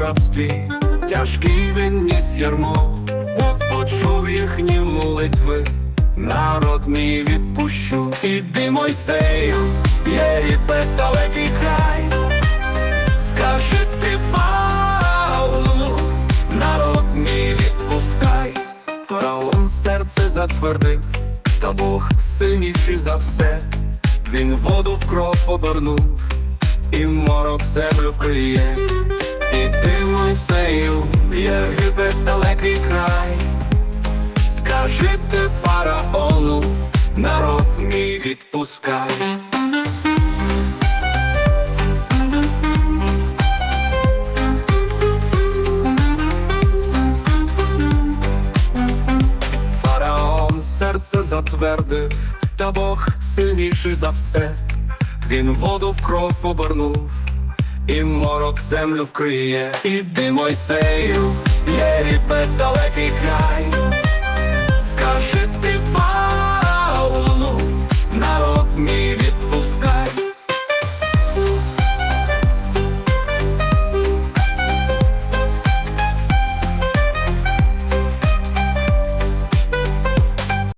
рабстві, тяжкий він ніс ярмо, Бог почув їхні молитви, народ мій відпущу. Іди Мойсею, Єгипет далекий край, скажи ти фаулу, народ мій відпускай, фараон серце затвердив, та Бог сильніший за все, він воду в кров обернув, і морок землю вкриє, В Єгипет далекий край, скажи ти фараону, народ мій відпускай. Фараон серце затвердив, та Бог сильніший за все. Він воду в кров обернув, і морок землю вкриє. Іди Мойсею, Єгипет далекий край,